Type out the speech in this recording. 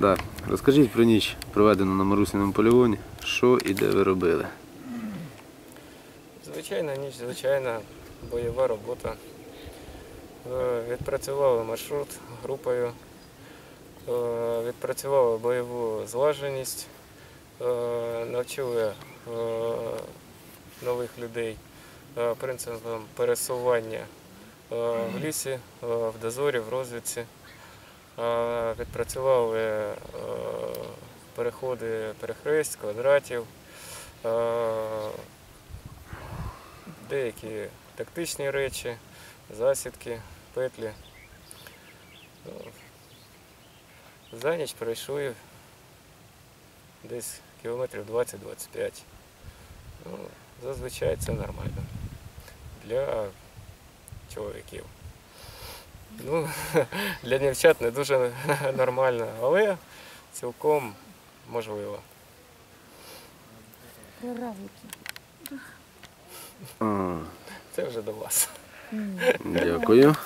Да. Розкажіть про ніч, проведену на Марусиному полігоні, що і де ви робили. Звичайна ніч, звичайна бойова робота. Е, Відпрацювали маршрут групою, е, відпрацювали бойову злаженість, е, навчили нових людей принципам пересування в лісі, в дозорі, в розвідці. Е, Відпрацювали е, переходи перехресть, квадратів. е, деякі тактичні речі, засідки, петлі. За ніч пройшли десь кілометрів 20-25. Ну, зазвичай це нормально для чоловіків. Ну, для дівчат не дуже нормально, але цілком можливо. Це вже до вас. дякую.